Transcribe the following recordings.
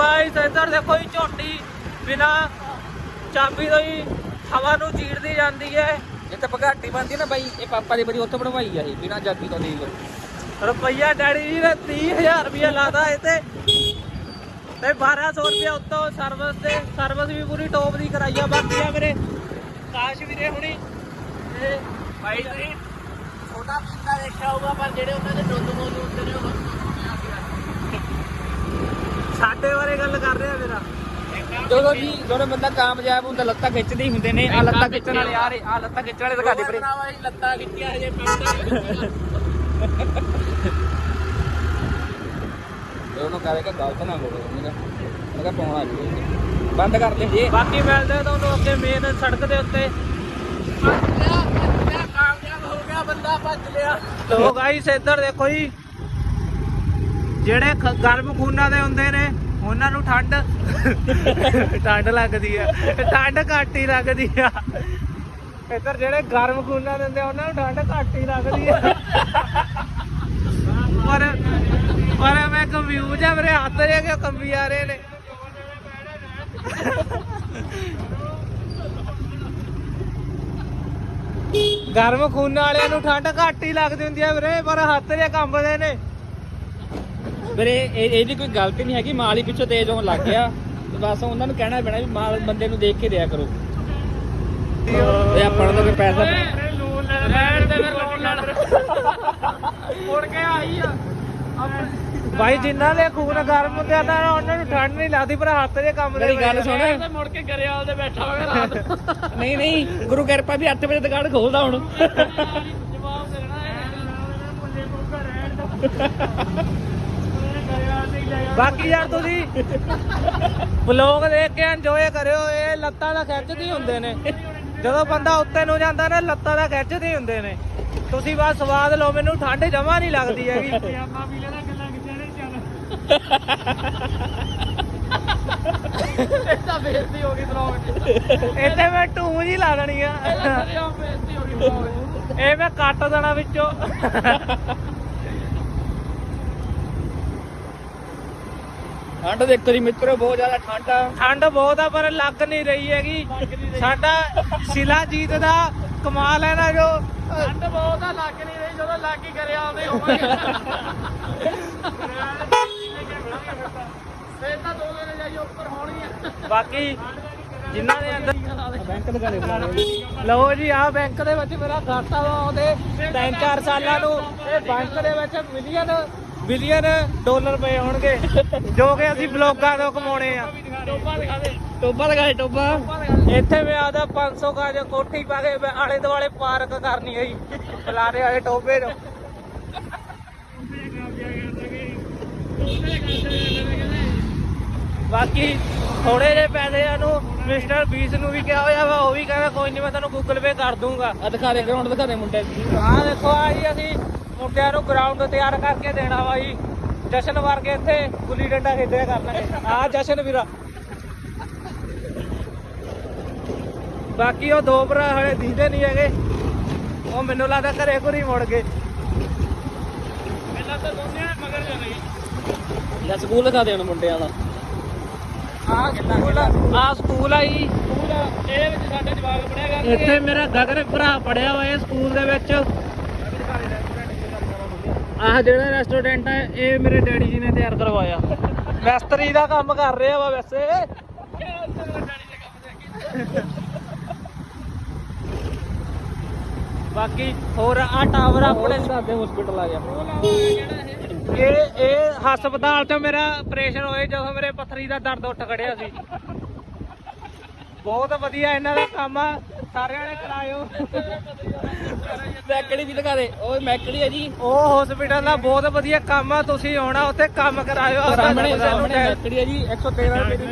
Guys ਇੱਧਰ ਦੇਖੋ ਜੀ ਝੋਟੀ ਬਿਨਾ ਚਾਬੀ ਤੋਂ ਹੀ ਹਵਾ ਨੂੰ ਚੀਰਦੀ ਜਾਂਦੀ ਹੈ। ਇੱਥੇ ਪਗਾਟੀ ਬੰਦੀ ਨਾ ਬਾਈ ਇਹ ਪਾਪਾ ਦੀ ਬੜੀ ਉੱਥੇ ਬਣਵਾਈ ਆ ਇਹ ਬਿਨਾ ਜਾਗੀ ਤੋਂ ਦੇਖ ਰੁਪਈਆ ਡੈਡੀ ਜੀ ਨੇ 30000 ਰੁਪਇਆ ਲਾਦਾ ਇਹ ਤੇ। ਤੇ 1200 ਰੁਪਇਆ ਉੱਤੋਂ ਸਰਵਿਸ ਤੇ ਸਰਵਿਸ ਵੀ ਪੂਰੀ ਟੌਪ ਦੀ ਕਰਾਈ ਆ ਬਾਕੀ ਆ ਮੇਰੇ ਕਾਸ਼ ਵੀਰੇ ਹੁਣੀ ਤੇ ਭਾਈ ਤੁਸੀਂ ਛੋਟਾ ਪਿੰਡਾ ਦੇਖਿਆ ਹੋਊਗਾ ਪਰ ਜਿਹੜੇ ਉਹਨਾਂ ਦੇ ਦੁੱਧ ਮੁੱਲ ਹੁੰਦੇ ਨੇ ਉਹ ਸਾਡੇ ਬਾਰੇ ਗੱਲ ਕਰ ਰਿਹਾ ਮੇਰਾ ਜਦੋਂ ਜੀ ਜਦੋਂ ਬੰਦਾ ਕਾਮਯਾਬ ਹੁੰਦਾ ਲੱਤਾਂ ਖਿੱਚਦੇ ਹੀ ਹੁੰਦੇ ਨੇ। ਆ ਲੱਤਾਂ ਖਿੱਚਣ ਵਾਲੇ ਆ ਰਹੇ ਆ ਲੱਤਾਂ ਖਿੱਚਣ ਵਾਲੇ ਦਿਖਾ ਦੇ ਪਰੇ ਲੱਤਾਂ ਖਿੱਚੀਆਂ ਹਜੇ ਉਹਨੂੰ ਕਹੇਗਾ ਗਲਤ ਨਾ ਉਹਨੇ ਮੈਂ ਕਿਹਾ ਪਾਉਣਾ ਜੀ ਬੰਦ ਕਰ ਦੇ ਜੀ। ਬਾਕੀ ਮਿਲਦੇ ਤੁਹਾਨੂੰ ਅੱਗੇ ਮੇਨ ਸੜਕ ਦੇ ਉੱਤੇ। ਕਾਮਯਾਬ ਹੋ ਗਿਆ ਬੰਦਾ ਭੱਜ ਲਿਆ। ਲੋ ਗਾਈਸ ਇੱਧਰ ਦੇਖੋ ਜੀ। ਜਿਹੜੇ ਗਰਮ ਖੂਨਾਂ ਦੇ ਹੁੰਦੇ ਨੇ ਉਹਨਾਂ ਨੂੰ ਠੰਡ ਠੰਡ ਲੱਗਦੀ ਆ ਠੰਡ ਘੱਟ ਹੀ ਲੱਗਦੀ ਆ। ਇੱਧਰ ਜਿਹੜੇ ਗਰਮ ਖੂਨਾਂ ਦੇ ਹੁੰਦੇ ਆ, ਉਹਨਾਂ ਨੂੰ ਠੰਡ ਘੱਟ ਹੀ ਲੱਗਦੀ ਆ। ਪਰ ਪਰ ਮੈਂ ਕੰਫਿਊਜ਼ ਆ ਮੇਰੇ ਹੱਥ ਜੇ ਕਿਉਂ ਕੰਬੀ ਆ ਰਹੇ ਨੇ। ਗਰਮ ਖੂਨ ਵਾਲਿਆਂ ਨੂੰ ਠੰਡ ਘੱਟ ਹੀ ਲੱਗਦੀ ਹੁੰਦੀ ਆ ਵੀਰੇ ਪਰ ਹੱਥ ਜੇ ਕੰਬਦੇ ਨੇ। ਵੀਰੇ ਇਹ ਇਹਦੀ ਕੋਈ ਗਲਤੀ ਨਹੀਂ ਹੈਗੀ ਮਾਲ ਹੀ ਪਿੱਛੋਂ ਤੇਜ਼ ਹੋਣ ਲੱਗ ਗਿਆ। ਤੇ ਬਸ ਉਹਨਾਂ ਨੂੰ ਕਹਿਣਾ ਪੈਣਾ ਵੀ ਮਾਲ ਬੰਦੇ ਨੂੰ ਦੇਖ ਕੇ ਦਿਆ ਕਰੋ। ਇਹ ਆਪਾਂ ਨੂੰ ਤਾਂ ਕੋਈ ਪੈਸਾ ਲੋਨ ਲੈ ਲੈਣ ਤੇ ਫਿਰ ਲੋਨ ਲੈਣ ਮੁੜ ਕੇ ਆਈ ਆ। ਭਾਈ ਜਿਨ੍ਹਾਂ ਦੇ ਖੂਨ ਗਰਮ ਹੁੰਦੇ ਆ ਨਾ ਉਹਨਾਂ ਨੂੰ ਠੰਡ ਨਹੀਂ ਲੱਗਦੀ ਪਰ ਹੱਥ ਜੇ ਕੰਬਦੇ ਮੇਰੀ ਗੱਲ ਸੁਣ। ਤਾਂ ਮੁੜ ਕੇ ਗਰੇਵਾਲ ਦੇ ਬੈਠਾ ਹੋਗਾ ਰਾਤ ਨਹੀਂ ਨਹੀਂ ਗੁਰੂ ਕਿਰਪਾ ਵੀ 8 ਵਜੇ ਦੁਕਾਨ ਖੋਲਦਾ ਹੁਣ। ਜਵਾਬ ਦੇਣਾ ਹੈ ਮੁੰਡੇ ਨੂੰ ਘਰੇ ਬਾਕੀ ਯਾਰ ਤੁਸੀਂ ਬਲੌਗ ਦੇਖ ਕੇ ਇੰਜੋਏ ਕਰਿਓ ਇਹ ਲੱਤਾਂ ਦਾ ਖਿੱਚਦੀ ਹੁੰਦੇ ਨੇ। ਜਦੋਂ ਬੰਦਾ ਉੱਤੇ ਨੂੰ ਜਾਂਦਾ ਨਾ ਲੱਤਾਂ ਦਾ ਖਿੱਚਦੇ ਹੁੰਦੇ ਨੇ। ਤੁਸੀਂ ਬਸ ਸਵਾਦ ਲਓ ਮੈਨੂੰ ਠੰਡ ਜਮਾ ਨਹੀਂ ਲੱਗਦੀ ਹੈਗੀ। ਪਜਾਮਾ ਪੀ ਲੈਣਾ ਗੱਲਾਂ ਕਿੱਥੇ ਨੇ ਚੱਲ ਇਹ ਤਾਂ ਬੇਇੱਜ਼ਤੀ ਹੋ ਗਈ ਬਲੌਗ 'ਚ। ਇੱਥੇ ਮੈਂ ਟੂੰ ਜੀ ਲਾ ਦੇਣੀ ਆ। ਇਹ ਮੈਂ ਕੱਟ ਦੇਣਾ ਵਿੱਚੋਂ। ਠੰਡ ਦੇਖੋ ਜੀ ਮਿੱਤਰੋ ਬਹੁਤ ਜ਼ਿਆਦਾ ਠੰਡ ਆ। ਠੰਡ ਬਹੁਤ ਆ ਪਰ ਲੱਗ ਨਹੀਂ ਰਹੀ ਹੈਗੀ। ਸਾਡਾ ਸ਼ਿਲਾਜੀਤ ਦਾ ਕਮਾਲ ਹੈ ਨਾ ਜੋ ਠੰਡ ਬਹੁਤ ਆ ਲੱਗ ਨਹੀਂ ਰਹੀ ਜਦੋਂ ਲੱਗ ਹੀ ਕਰਿਆ ਆਉਂਦੇ ਹੋਵਾਂਗੇ ਫੇਰ ਤਾਂ ਦੋ ਦਿਨ ਜਾਈਏ ਉੱਪਰ ਹੋਣਗੀਆਂ। ਬਾਕੀ ਜਿਨ੍ਹਾਂ ਦੇ ਅੰਦਰ ਬੈਂਕ ਦੁਕਾਨੇ ਬਣਾ ਲਓ। ਜੀ ਆ ਬੈਂਕ ਦੇ ਵਿੱਚ ਮੇਰਾ ਖਾਤਾ ਵਾ ਉਹਦੇ ਤਿੰਨ ਚਾਰ ਸਾਲਾਂ ਨੂੰ। ਇਹ ਬੈਂਕ ਦੇ ਵਿੱਚ ਮਿਲੀਅਨ ਬਿਲੀਅਨ ਡਾਲਰ ਪਏ ਹੋਣਗੇ ਜੋ ਕਿ ਅਸੀਂ ਬਲੌਗਾਂ ਤੋਂ ਕਮਾਉਣੇ ਆ। ਟੋਪਾ ਦਿਖਾ ਦੇ ਟੋਬਾ ਲਗਾਏ ਟੋਬਾ ਇੱਥੇ ਮੈਂ ਆਦਾ 500 ਗਾਜ ਕੋਠੀ ਪਾ ਕੇ ਮੈਂ ਆਲੇ ਦੁਆਲੇ ਪਾਰਕ ਕਰਨੀ ਹੈ ਜੀ ਫਲਾਰੇ ਵਾਲੇ ਟੋਬੇ ਨੂੰ। ਬਾਕੀ ਥੋੜੇ ਜਿਹੇ ਪੈਸੇ ਨੂੰ ਮਿਸਟਰ ਬੀਸ ਨੂੰ ਵੀ ਕਿਹਾ ਹੋਇਆ ਵਾ ਉਹ ਵੀ ਕਹਿੰਦਾ ਕੋਈ ਨਹੀਂ ਮੈਂ ਤੈਨੂੰ ਗੂਗਲ ਪੇ ਕਰ ਦੂੰਗਾ। ਆ ਦਿਖਾ ਦੇ ਗਰਾਊਂਡ ਦਿਖਾ ਦੇ ਮੁੰਡੇ ਆਹ ਦੇਖੋ ਆ ਜੀ ਅਸੀਂ ਮੁੰਡਿਆਂ ਨੂੰ ਗਰਾਊਂਡ ਤਿਆਰ ਕਰਕੇ ਦੇਣਾ ਵਾ ਜੀ। ਜਸ਼ਨ ਵਰਗੇ ਇੱਥੇ ਗੁੱਲੀ ਡੰਡਾ ਖੇਡਿਆ ਕਰਨਗੇ। ਆ ਜਸ਼ਨ ਵੀਰਾ। ਬਾਕੀ ਉਹ ਦੋ ਭਰਾ ਹਲੇ ਦੀਦੇ ਨਹੀਂ ਹੈਗੇ। ਉਹ ਮੈਨੂੰ ਲੱਗਦਾ ਘਰੇ ਘੁਰੀ ਮੁੜ ਗਏ। ਪਹਿਲਾਂ ਤਾਂ ਦੋਨੇ ਮਗਰ ਜਾ। ਰਹੀ ਲੈ ਸਕੂਲ ਦਿਖਾ ਦੇ ਹੁਣ ਮੁੰਡਿਆਂ ਦਾ? ਆ ਸਕੂਲ ਆ। ਸਕੂਲ ਆ ਜੀ। ਇਹਦੇ ਵਿੱਚ ਸਾਡੇ ਜਵਾਕ ਪੜਿਆ ਕਰਦੇ ਇੱਥੇ ਮੇਰਾ ਗਗਨ ਭਰਾ ਪੜਿਆ ਹੋਇਆ ਸਕੂਲ ਦੇ ਵਿੱਚ। ਆਹ ਜਿਹੜਾ ਰੈਸਟੋਰੈਂਟ ਹੈ ਇਹ ਮੇਰੇ ਡੈਡੀ ਜੀ ਨੇ ਤਿਆਰ ਕਰਵਾਇਆ। ਮਿਸਤਰੀ ਦਾ ਕੰਮ ਕਰ ਰਿਹਾ ਵਾ ਵੈਸੇ। ਬਾਕੀ ਹੋਰ ਆ ਟਾਵਰ ਆਪਣੇ ਸਾਡੇ ਹਸਪੀਟਲ ਆ ਗਿਆ। ਇਹ ਇਹ ਹਸਪਤਾਲ 'ਚ ਮੇਰਾ ਆਪਰੇਸ਼ਨ ਹੋਏ, ਜਦੋਂ ਮੇਰੇ ਪੱਥਰੀ ਦਾ ਦਰਦ ਉੱਠ ਖੜਿਆ ਸੀ। ਬਹੁਤ ਵਧੀਆ ਇਹਨਾਂ ਦਾ ਕੰਮ ਆ। ਸਾਰਿਆਂ ਨੇ ਕਰਾਇਓ। ਮੈਕੜੀ ਵੀ ਦਿਖਾ ਦੇ। ਓਏ ਮੈਕੜੀ ਹੈ ਜੀ? ਉਹ ਹਸਪੀਟਲ ਦਾ ਬਹੁਤ ਵਧੀਆ ਕੰਮ ਆ ਤੁਸੀਂ ਆਉਣਾ ਉੱਥੇ ਕੰਮ ਕਰਾਇਓ। ਆਪਦਾ ਸਾਹਮਣੇ ਸਾਨੂੰ ਸਾਹਮਣੇ ਟੈ- ਮੈਕੜੀ ਹੈ ਜੀ? 113 ਰੁਪਏ ਦੀ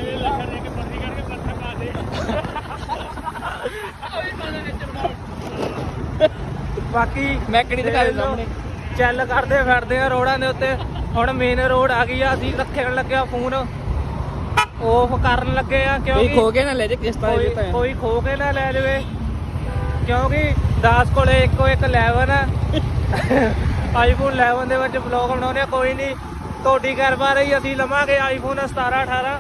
ਬਾਕੀ ਮੈਕੜੀ ਦਿਖਾ ਦੇ ਸਾਹਮਣੇ ਚੱਲ ਕਰਦੇ ਫਿਰਦੇ ਆ ਰੋਡਾਂ ਦੇ ਉੱਤੇ। ਹੁਣ ਮੇਨ ਰੋਡ ਆ ਗਈ ਆ ਅਸੀਂ ਰੱਖਣ ਲੱਗਿਆ ਫੋਨ ਆਫ ਕਰਨ ਲੱਗੇ ਆ ਕੋਈ ਕਿਉਂਕਿ ਖੋ ਕੇ ਨਾ ਲੈ ਜੇ ਕਿਸ਼ਤਾਂ ਦੇ ਕੋਈ ਦਿੱਤਾ ਕੋਈ ਖੋ ਕੇ ਨਾ ਲੈ ਲਵੇ ਕਿਉਂਕਿ 10 ਕੋਲੇ ਇੱਕੋ ਇੱਕ 11 ਆ। ਆਈਫੋਨ 11 ਦੇ ਵਿੱਚ ਬਲੌਗ ਬਣਾਉਣੇ ਆ, ਕੋਈ ਨਹੀਂ ਕੋਡੀ ਕਰ ਪਾ ਰਹੀ ਅਸੀਂ ਲਵਾਂਗੇ ਆਈਫੋਨ 17 18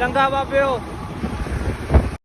ਚੰਗਾ ਬਾਬਿਓ।